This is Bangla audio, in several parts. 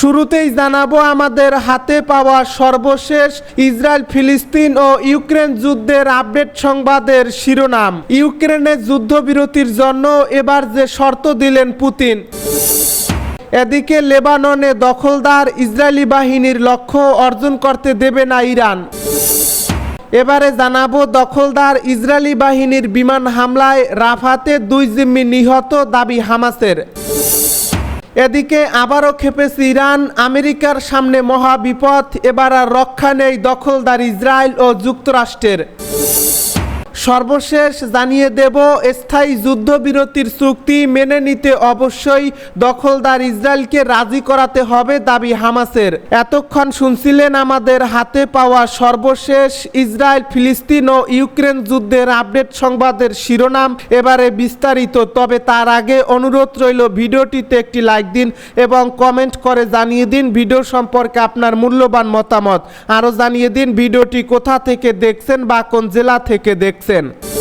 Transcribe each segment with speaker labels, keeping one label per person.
Speaker 1: শুরুতেই জানাব, আমাদের হাতে পাওয়া সর্বশেষ ইসরায়েল, ফিলিস্তিন ও ইউক্রেন যুদ্ধের আপডেট সংবাদের শিরোনাম। ইউক্রেনের যুদ্ধবিরতির জন্য এবার যে শর্ত দিলেন পুতিন। এদিকে লেবাননে দখলদার ইসরায়েলি বাহিনীর লক্ষ্য অর্জন করতে দেবে না ইরান। এবারে জানাব, দখলদার ইসরায়েলি বাহিনীর বিমান হামলায় রাফাতে দুই জিম্মি নিহত দাবি হামাসের। এদিকে আবারও খেপেছে ইরান, আমেরিকার সামনে মহা বিপদ এবার আর রক্ষা নেই দখলদার ইসরায়েল ও যুক্তরাষ্ট্রের। সর্বশেষ জানিয়ে দেব, স্থায়ী যুদ্ধবিরতির চুক্তি মেনে নিতে অবশ্যই দখলদার ইসরায়েলকে রাজি করাতে হবে দাবি হামাসের। এতক্ষণ শুনছিলেন আমাদের হাতে পাওয়া সর্বশেষ ইসরায়েল, ফিলিস্তিন ও ইউক্রেন যুদ্ধের আপডেট সংবাদের শিরোনাম। এবারে বিস্তারিত, তবে তার আগে অনুরোধ রইল ভিডিওটিতে একটি লাইক দিন এবং কমেন্ট করে জানিয়ে দিন ভিডিও সম্পর্কে আপনার মূল্যবান মতামত। আরও জানিয়ে দিন ভিডিওটি কোথা থেকে দেখছেন বা কোন জেলা থেকে দেখছেন। Then.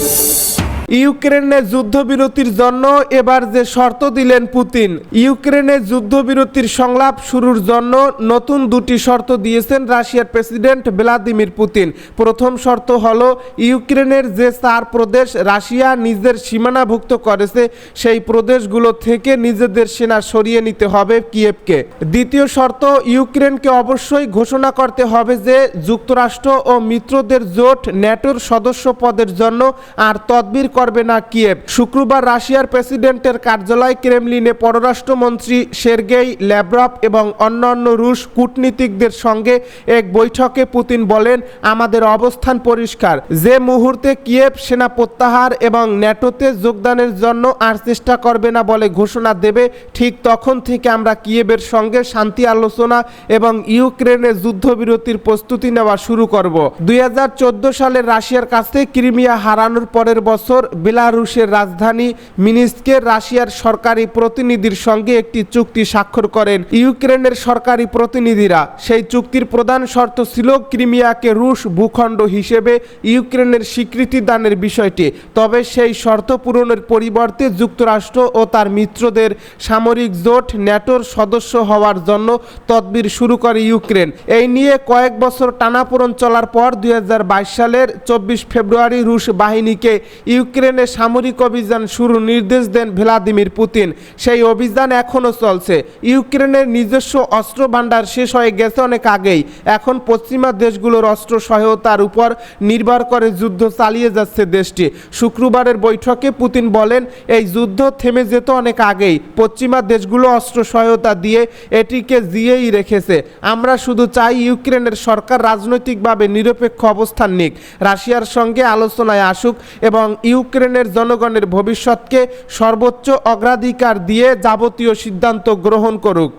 Speaker 1: ইউক্রেনের যুদ্ধবিরতির জন্য এবার যে শর্ত দিলেন পুতিন ইউক্রেনের যুদ্ধবিরতির সংলাপ শুরুর জন্য নতুন দুটি শর্ত দিয়েছেন রাশিয়ার প্রেসিডেন্ট ভ্লাদিমির পুতিন। প্রথম শর্ত হল, ইউক্রেনের যে চার প্রদেশ রাশিয়া নিজের সীমানাভুক্ত করেছে, সেই প্রদেশগুলো থেকে নিজেদের সেনা সরিয়ে নিতে হবে কিয়েভকে। দ্বিতীয় শর্ত, ইউক্রেনকে অবশ্যই ঘোষণা করতে হবে যে যুক্তরাষ্ট্র ও মিত্রদের জোট ন্যাটোর সদস্য পদের জন্য আর তদবির করবে না কিয়েভ। শুক্রবার রাশিয়ার প্রেসিডেন্টের কার্যালয় ক্রেমলিনে পররাষ্ট্রমন্ত্রী সের্গেই ল্যাব্রভ এবং অন্যান্য রুশ কূটনীতিকদের সঙ্গে এক বৈঠকে পুতিন বলেন, আমাদের অবস্থান পরিষ্কার। যে মুহূর্তে কিয়েভ সেনা প্রত্যাহার এবং ন্যাটোতে যোগদানের জন্য আর চেষ্টা করবে না বলে ঘোষণা দেবে, ঠিক তখন থেকে আমরা কিয়েভের সঙ্গে শান্তি আলোচনা এবং ইউক্রেনের যুদ্ধবিরতির প্রস্তুতি নেওয়া শুরু করব। দুই হাজার চোদ্দ সালে রাশিয়ার কাছে ক্রিমিয়া হারানোর পরের বছর বেলারুশের রাজধানী মিনিস্কে রাশিয়ার সরকারি প্রতিনিধির সঙ্গে একটি চুক্তি স্বাক্ষর করেন। ইউক্রেনের সরকারি প্রতিনিধিরা। সেই চুক্তির প্রধান শর্ত ছিল ক্রিমিয়াকে রুশ ভূখণ্ড হিসেবে ইউক্রেনের স্বীকৃতি দানের বিষয়টি। তবে সেই শর্ত পূরণের পরিবর্তে যুক্তরাষ্ট্র ও তার মিত্রদের সামরিক জোট ন্যাটোর সদস্য হওয়ার জন্য তদবির শুরু করে ইউক্রেন। এই নিয়ে কয়েক বছর টানাপোড়ন চলার পর দুই হাজার বাইশ সালের চব্বিশ ফেব্রুয়ারি রুশ বাহিনীকে ইউক্রেনে সামরিক অভিযান শুরু নির্দেশ দেন ভ্লাদিমির পুতিন। সেই অভিযান এখনও চলছে। ইউক্রেনের নিজস্ব অস্ত্র ভাণ্ডার শেষ হয়ে গেছে অনেক আগেই। এখন পশ্চিমা দেশগুলোর অস্ত্র সহায়তার উপর নির্ভর করে যুদ্ধ চালিয়ে যাচ্ছে দেশটি। শুক্রবারের বৈঠকে পুতিন বলেন, এই যুদ্ধ থেমে যেত অনেক আগেই। পশ্চিমা দেশগুলো অস্ত্র সহায়তা দিয়ে এটিকে জিয়েই রেখেছে। আমরা শুধু চাই ইউক্রেনের সরকার রাজনৈতিকভাবে নিরপেক্ষ অবস্থান নিক। রাশিয়ার সঙ্গে আলোচনায় আসুক এবং ইউক্রেনের জনগণের ভবিষ্যৎকে সর্বোচ্চ অগ্রাধিকার দিয়ে যাবতীয় সিদ্ধান্ত গ্রহণ করুক।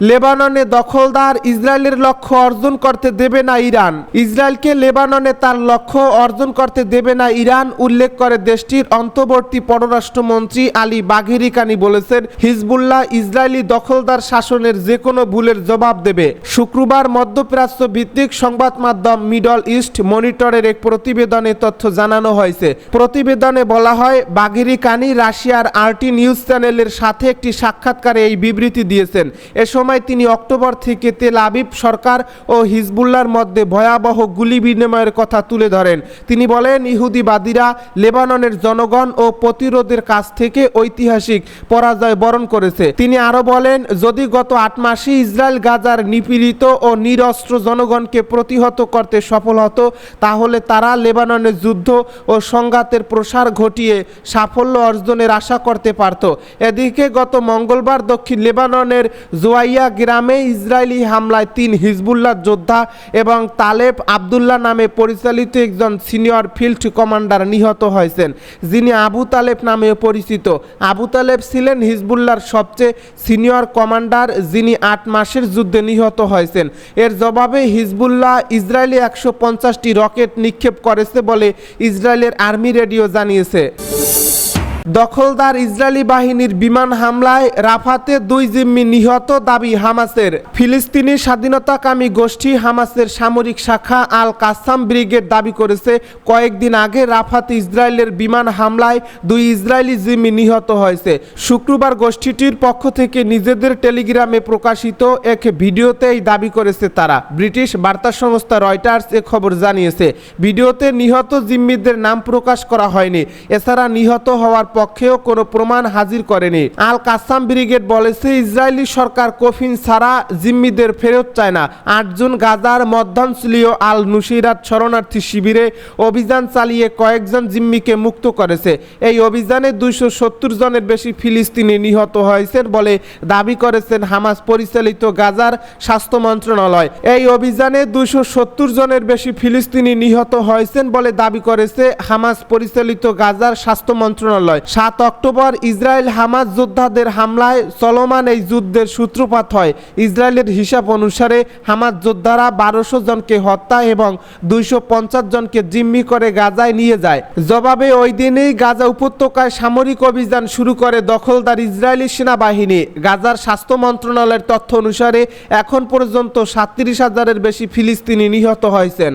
Speaker 1: লেবাননে দখলদার ইসরায়েলের লক্ষ্য অর্জন করতে দেবে না ইরান। ইসরায়েলকে লেবাননে তার লক্ষ্য অর্জন করতে দেবে না ইরান, উল্লেখ করে দেশটির অন্তর্বর্তী পররাষ্ট্রমন্ত্রী আলী বাঘেরিকানি বলেছেন, হিজবুল্লাহ ইসরায়েলি দখলদার শাসনের যে কোনো ভুলের জবাব দেবে। শুক্রবার মধ্যপ্রাচ্য ভিত্তিক সংবাদ মাধ্যম মিডল ইস্ট মনিটরের এক প্রতিবেদনে তথ্য জানানো হয়েছে। প্রতিবেদনে বলা হয় বাঘেরি কানি রাশিয়ার আরটি নিউজ চ্যানেলের সাথে একটি সাক্ষাৎকারে এই বিবৃতি দিয়েছেন। এ সময় তিনি অক্টোবর থেকে তেল আবিব সরকার ও হিজবুল্লার মধ্যে ভয়াবহ গুলি বিনিময়ের কথা তুলে ধরেন। তিনি বলেন, ইহুদিবাদীরা লেবাননের জনগণ ও প্রতিরোধের কাছ থেকে ঐতিহাসিক পরাজয় বরণ করেছে। তিনি আরও বলেন, যদি গত আট মাসে ইসরায়েল গাজার নিপীড়িত ও নিরস্ত্র জনগণকে প্রতিহত করতে সফল হতো, তাহলে তারা লেবাননের যুদ্ধ ও সংঘাতের প্রসার ঘটিয়ে সাফল্য অর্জনের আশা করতে পারত। এদিকে গত মঙ্গলবার দক্ষিণ লেবাননের জোয়াইয়া গ্রামে ইসরায়েলি হামলায় তিন হিজবুল্লাহ যোদ্ধা এবং তালেব আবদুল্লাহ নামে পরিচালিত একজন সিনিয়র ফিল্ড কমান্ডার নিহত হয়েছেন, যিনি আবু তালেব নামে পরিচিত। আবু তালেব ছিলেন হিজবুল্লাহর সবচেয়ে সিনিয়র কমান্ডার, যিনি আট মাসের যুদ্ধে নিহত হয়েছেন। এর জবাবে হিজবুল্লাহ ইসরায়েলি একশো পঞ্চাশটি রকেট নিক্ষেপ করেছে বলে ইসরায়েলের আর্মি রেডিও জানিয়েছে। দখলদার ইসরায়েলি বাহিনীর বিমান হামলায় রাফাতে দুই জিম্মি নিহত দাবি হামাসের। ফিলিস্তিনি স্বাধীনতাকামী গোষ্ঠী হামাসের সামরিক শাখা আল কাসাম ব্রিগেড দাবি করেছে, কয়েকদিন আগে রাফাতে ইসরায়েলের বিমান হামলায় দুই ইসরায়েলি জিম্মি নিহত হয়েছে। শুক্রবার গোষ্ঠীটির পক্ষ থেকে নিজেদের টেলিগ্রামে প্রকাশিত এক ভিডিওতে এই দাবি করেছে তারা। ব্রিটিশ বার্তা সংস্থা রয়টার্স এ খবর জানিয়েছে, ভিডিওতে নিহত জিম্মিদের নাম প্রকাশ করা হয়নি। এছাড়া নিহত হওয়ার পক্ষেও কোনো প্রমাণ হাজির করেনি। আল কাসাম ব্রিগেড বলেছে, ইসরায়েলি সরকার কফিন ছাড়া জিম্মিদের ফেরত চায় না। আটজন গাজার মধ্যাঞ্চলীয় আল নুসিরাত শরণার্থী শিবিরে অভিযান চালিয়ে কয়েকজন জিম্মিকে মুক্ত করেছে। এই অভিযানে দুইশো সত্তর জনের বেশি ফিলিস্তিনি নিহত হয়েছেন বলে দাবি করেছেন হামাস পরিচালিত গাজার স্বাস্থ্য মন্ত্রণালয়। এই অভিযানে দুইশো সত্তর জনের বেশি ফিলিস্তিনি নিহত হয়েছেন বলে দাবি করেছে হামাস পরিচালিত গাজার স্বাস্থ্য মন্ত্রণালয়। সাত অক্টোবর ইসরায়েল হামাস যোদ্ধাদের হামলায় চলমান এই যুদ্ধের সূত্রপাত হয়। ইসরায়েলের হিসাব অনুসারে হামাস যোদ্ধারা বারোশো জনকে হত্যা এবং দুইশো পঞ্চাশ জনকে জিম্মি করে গাজায় নিয়ে যায়। জবাবে ওই দিনেই গাজা উপত্যকায় সামরিক অভিযান শুরু করে দখলদার ইসরায়েলি সেনাবাহিনী। গাজার স্বাস্থ্য মন্ত্রণালয়ের তথ্য অনুসারে এখন পর্যন্ত সাতত্রিশ হাজারের বেশি ফিলিস্তিনি নিহত হয়েছেন।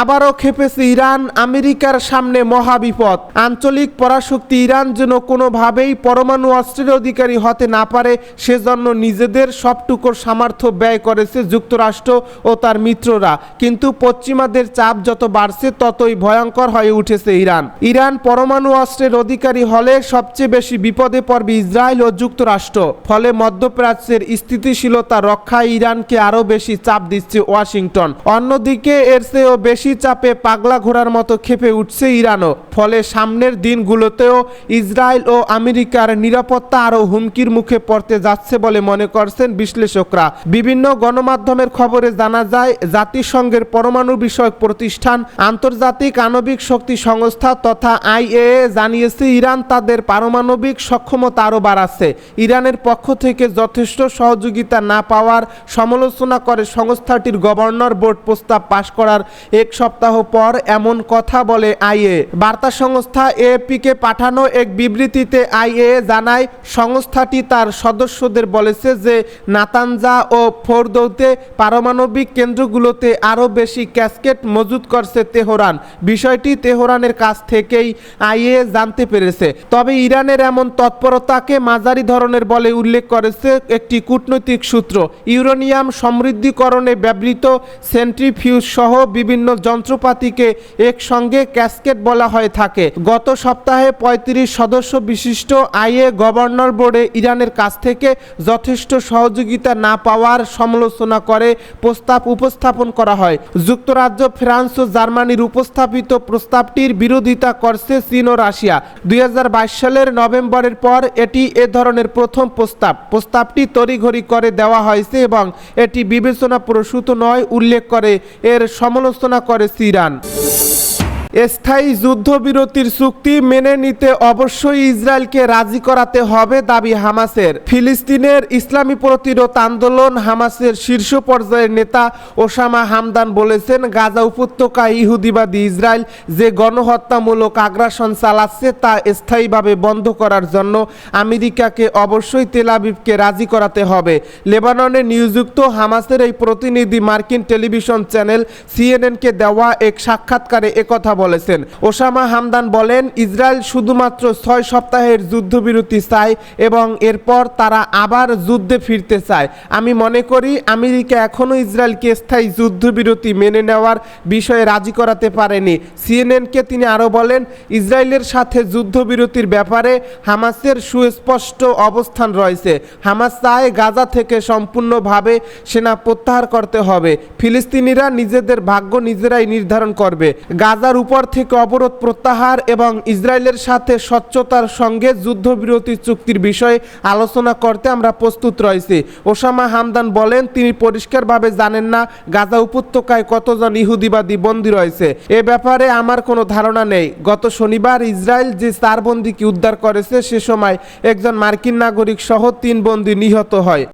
Speaker 1: আবারও খেপেছে ইরান, আমেরিকার সামনে মহাবিপদ। আঞ্চলিক পরাশক্তি ইরান যেন কোনোভাবেই পরমাণু অস্ত্রের অধিকারী হতে না পারে, সেজন্য নিজেদের সবটুকুর সামর্থ্য ব্যয় করেছে যুক্তরাষ্ট্র ও তার মিত্ররা। কিন্তু পশ্চিমাদের চাপ যত বাড়ছে, ততই ভয়ঙ্কর হয়ে উঠেছে ইরান। ইরান পরমাণু অস্ত্রের অধিকারী হলে সবচেয়ে বেশি বিপদে পড়বে ইসরায়েল ও যুক্তরাষ্ট্র। ফলে মধ্যপ্রাচ্যের স্থিতিশীলতা রক্ষায় ইরানকে আরও বেশি চাপ দিচ্ছে ওয়াশিংটন। অন্যদিকে এর চেয়েও বেশি চাপে পাগলা ঘোড়ার মতো খেপে উঠছে ইরানও। ফলে সামনের দিনগুলোতেও ইসরায়েল ও আমেরিকার নিরাপত্তা আরও হুমকির মুখে পড়তে যাচ্ছে বলে মনে করছেন বিশ্লেষকরা। বিভিন্ন গণমাধ্যমের খবরে জানা যায়, জাতিসংঘের পরমাণু বিষয়ক প্রতিষ্ঠান, আন্তর্জাতিক আণবিক শক্তি সংস্থা তথা আইএএ জানিয়েছে, ইরান তাদের পারমাণবিক সক্ষমতা আরও বাড়াচ্ছে। ইরানের পক্ষ থেকে যথেষ্ট সহযোগিতা না পাওয়ার সমালোচনা করে সংস্থাটির গভর্নর বোর্ড প্রস্তাব পাশ করার এক সপ্তাহ পর এমন কথা বলে আইএ। বার্তা সংস্থা এপিকে পাঠানো এক বিবৃতিতে আইএ জানায়, সংস্থাটি তার সদস্যদের বলেছে যে নাতানজা ও ফোরদৌতে পারমাণবিক কেন্দ্রগুলোতে আরও বেশি ক্যাসকেট মজুত করছে তেহরান। বিষয়টি তেহরানের কাছ থেকেই আইএ জানতে পেরেছে। তবে ইরানের এমন তৎপরতাকে মাঝারি ধরনের বলে উল্লেখ করেছে একটি কূটনৈতিক সূত্র। ইউরেনিয়াম সমৃদ্ধিকরণে ব্যবহৃত সেন্ট্রিফিউজ সহ বিভিন্ন যন্ত্রপাতিকে একসঙ্গে ক্যাসকেট বলা হয়ে থাকে। গত সপ্তাহে পঁয়ত্রিশ সদস্য বিশিষ্ট আইএ গভর্নর বোর্ডে ইরানের কাছ থেকে যথেষ্ট সহযোগিতা না পাওয়ার সমালোচনা করে প্রস্তাব উপস্থাপন করা হয়। যুক্তরাজ্য, ফ্রান্স ও জার্মানির উপস্থাপিত প্রস্তাবটির বিরোধিতা করছে চীন ও রাশিয়া। দুই হাজার বাইশ সালের নভেম্বরের পর এটি এ ধরনের প্রথম প্রস্তাব। প্রস্তাবটি তড়িঘড়ি করে দেওয়া হয়েছে এবং এটি বিবেচনা প্রসূত নয়, উল্লেখ করে এর সমালোচনা করেছে ইরান স্থায়ী যুদ্ধবিরতির চুক্তি মেনে নিতে অবশ্যই ইসরায়েলকে রাজি করাতে হবে দাবি হামাসের। ফিলিস্তিনের ইসলামী প্রতিরোধ আন্দোলন হামাসের শীর্ষ পর্যায়ের নেতা ওসামা হামদান বলেছেন, গাজা উপত্যকা ইহুদিবাদী ইসরায়েল যে গণহত্যামূলক আগ্রাসন চালাচ্ছে তা স্থায়ীভাবে বন্ধ করার জন্য আমেরিকাকে অবশ্যই তেল আবিবকে রাজি করাতে হবে। লেবাননে নিয়োজিত হামাসের এই প্রতিনিধি মার্কিন টেলিভিশন চ্যানেল সিএনএনকে দেওয়া এক সাক্ষাৎকারে একথা বলেছেন। ওসামা হামদান বলেন, ইসরায়েল শুধুমাত্র ছয় সপ্তাহের যুদ্ধবিরতি চায় এবং এরপর তারা আবার যুদ্ধে ফিরতে চায়। আমি মনে করি, আমেরিকা এখনও ইসরায়েলকে স্থায়ী যুদ্ধবিরতি মেনে নেওয়ার বিষয়ে রাজি করাতে পারেনি। সিএনএনকে তিনি আরও বলেন, ইসরায়েলের সাথে যুদ্ধবিরতির ব্যাপারে হামাসের সুস্পষ্ট অবস্থান রয়েছে। হামাস চায় গাজা থেকে সম্পূর্ণভাবে সেনা প্রত্যাহার করতে হবে। ফিলিস্তিনিরা নিজেদের ভাগ্য নিজেরাই নির্ধারণ করবে। গাজার উপর থেকে অবরোধ প্রত্যাহার এবং ইসরায়েলের সাথে স্বচ্ছতার সঙ্গে যুদ্ধবিরতি চুক্তির বিষয়ে আলোচনা করতে আমরা প্রস্তুত রয়েছি। ওসামা হামদান বলেন, তিনি পরিষ্কারভাবে জানেন না গাজা উপত্যকায় কতজন ইহুদিবাদী বন্দী রয়েছে। এ ব্যাপারে আমার কোনো ধারণা নেই। গত শনিবার ইসরায়েল যে চার বন্দীকে উদ্ধার করেছে, সে সময় একজন মার্কিন নাগরিক সহ তিন বন্দী নিহত হয়।